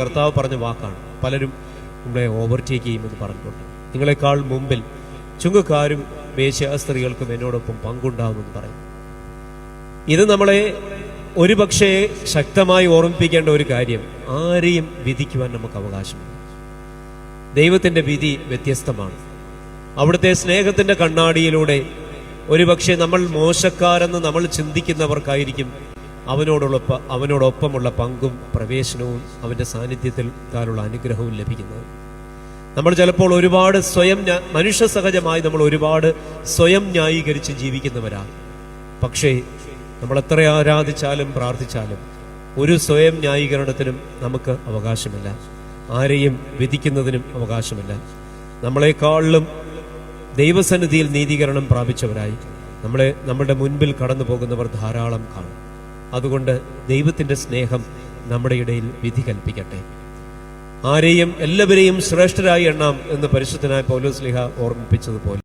കർത്താവ് പറഞ്ഞ വാക്കാണ്. പലരും നമ്മളെ ഓവർടേക്ക് ചെയ്യുമെന്ന് പറഞ്ഞിട്ടുണ്ട്. നിങ്ങളെക്കാൾ മുമ്പിൽ ചുങ്കക്കാരും വേശ്യാസ്ത്രീകൾക്കും എന്നോടൊപ്പം പങ്കുണ്ടാവുമെന്ന് പറയും. ഇത് നമ്മളെ ഒരുപക്ഷെ ശക്തമായി ഓർമ്മിപ്പിക്കേണ്ട ഒരു കാര്യം. ആരെയും വിധിക്കുവാൻ നമുക്ക് അവകാശമില്ല. ദൈവത്തിന്റെ വിധി വ്യത്യസ്തമാണ്. അവിടുത്തെ സ്നേഹത്തിന്റെ കണ്ണാടിയിലൂടെ ഒരുപക്ഷെ നമ്മൾ മോശക്കാരെന്ന് നമ്മൾ ചിന്തിക്കുന്നവർക്കായിരിക്കും അവനോടുള്ള അവനോടൊപ്പമുള്ള പങ്കും പ്രവേശനവും അവന്റെ സാന്നിധ്യത്തിൽ താലുള്ള അനുഗ്രഹവും ലഭിക്കുന്നത് നമ്മൾ ചിലപ്പോൾ ഒരുപാട് സ്വയം മനുഷ്യ സഹജമായി നമ്മൾ ഒരുപാട് സ്വയം ന്യായീകരിച്ച് ജീവിക്കുന്നവരാണ്. പക്ഷേ നമ്മൾ എത്ര ആരാധിച്ചാലും പ്രാർത്ഥിച്ചാലും ഒരു സ്വയം ന്യായീകരണത്തിനും നമുക്ക് അവകാശമില്ല. ആരെയും വിധിക്കുന്നതിനും അവകാശമില്ല. നമ്മളെക്കാളിലും ദൈവസന്നിധിയിൽ നീതീകരണം പ്രാപിച്ചവരായി. നമ്മളെ നമ്മുടെ മുൻപിൽ കടന്നു പോകുന്നവർ ധാരാളം കാണും. അതുകൊണ്ട് ദൈവത്തിന്റെ സ്നേഹം നമ്മുടെ ഇടയിൽ വിധി കൽപ്പിക്കട്ടെ. ആരെയും എല്ലാവരെയും ശ്രേഷ്ഠരായി എണ്ണാം എന്ന് പരിശുദ്ധനായ പൗലോസ്ലിഹ ഓർമ്മിപ്പിച്ചതുപോലെ.